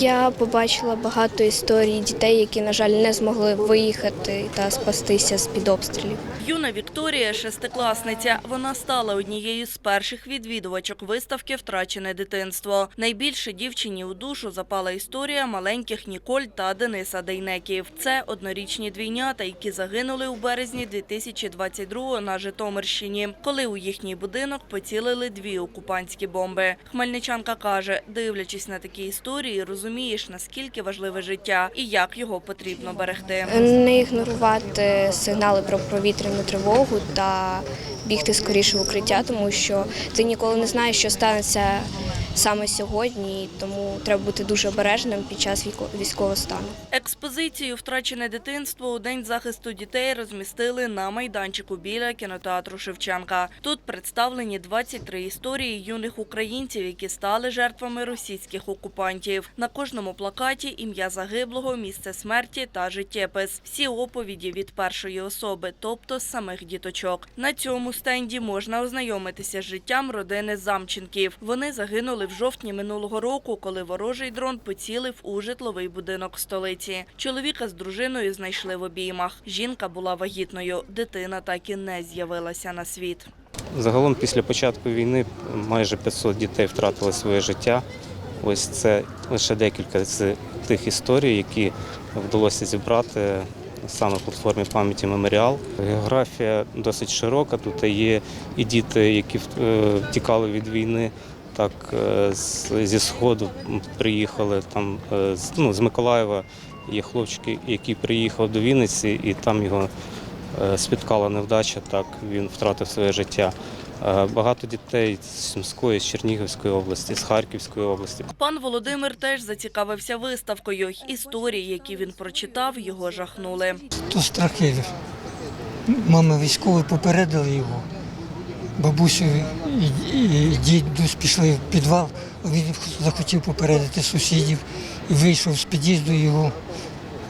Я побачила багато історій дітей, які, на жаль, не змогли виїхати та спастися з під обстрілів. Юна Вікторія – шестикласниця. Вона стала однією з перших відвідувачок виставки «Втрачене дитинство». Найбільше дівчині у душу запала історія маленьких Ніколь та Дениса Дейнеків. Це однорічні двійнята, які загинули у березні 2022-го на Житомирщині, коли у їхній будинок поцілили дві окупантські бомби. Хмельничанка каже, дивлячись на такі історії, розумієш, наскільки важливе життя і як його потрібно берегти. Не ігнорувати сигнали про повітряну тривогу та бігти скоріше в укриття, тому що ти ніколи не знаєш, що станеться саме сьогодні, тому треба бути дуже обережним під час військо- військового стану. Експозицію «Втрачене дитинство» у День захисту дітей розмістили на майданчику біля кінотеатру Шевченка. Тут представлені 23 історії юних українців, які стали жертвами російських окупантів. На кожному плакаті ім'я загиблого, місце смерті та життєпис. Всі оповіді від першої особи, тобто самих діточок. На цьому стенді можна ознайомитися з життям родини Замченків. Вони загинули в жовтні минулого року, коли ворожий дрон поцілив у житловий будинок столиці. Чоловіка з дружиною знайшли в обіймах. Жінка була вагітною. Дитина так і не з'явилася на світ. Загалом після початку війни майже 500 дітей втратили своє життя. Ось це лише декілька з тих історій, які вдалося зібрати саме в платформі пам'яті Меморіал. Географія досить широка. Тут є і діти, які е, тікали від війни. Так, е, зі сходу приїхали там е, з- ну, з Миколаєва. Є хлопчик, який приїхав до Вінниці, і там його Е, спіткала невдача, так він втратив своє життя. Багато дітей з Сумської, з Чернігівської області, з Харківської області. Пан Володимир теж зацікавився виставкою. Історії, які він прочитав, його жахнули. То страхи. Мама військові попередили його. Бабусю і, дідусь пішли в підвал, він захотів попередити сусідів і вийшов з під'їзду, його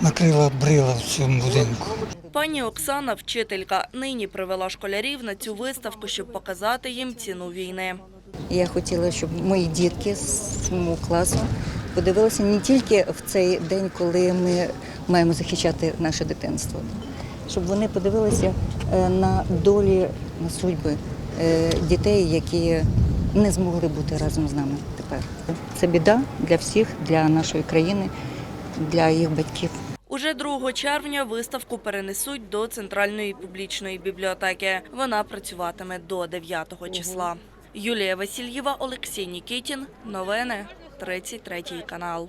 накрила брила в цьому будинку. Пані Оксана, вчителька, нині привела школярів на цю виставку, щоб показати їм ціну війни. Я хотіла, щоб мої дітки з мого класу подивилися не тільки в цей день, коли ми маємо захищати наше дитинство, щоб вони подивилися е, на долі, на судьби е, дітей, які не змогли бути разом з нами тепер. Це біда для всіх, для нашої країни, для їх батьків. Уже 2 червня виставку перенесуть до Центральної публічної бібліотеки. Вона працюватиме до 9 числа. Юлія Васильєва, Олексій Нікітін. Новини 33 канал.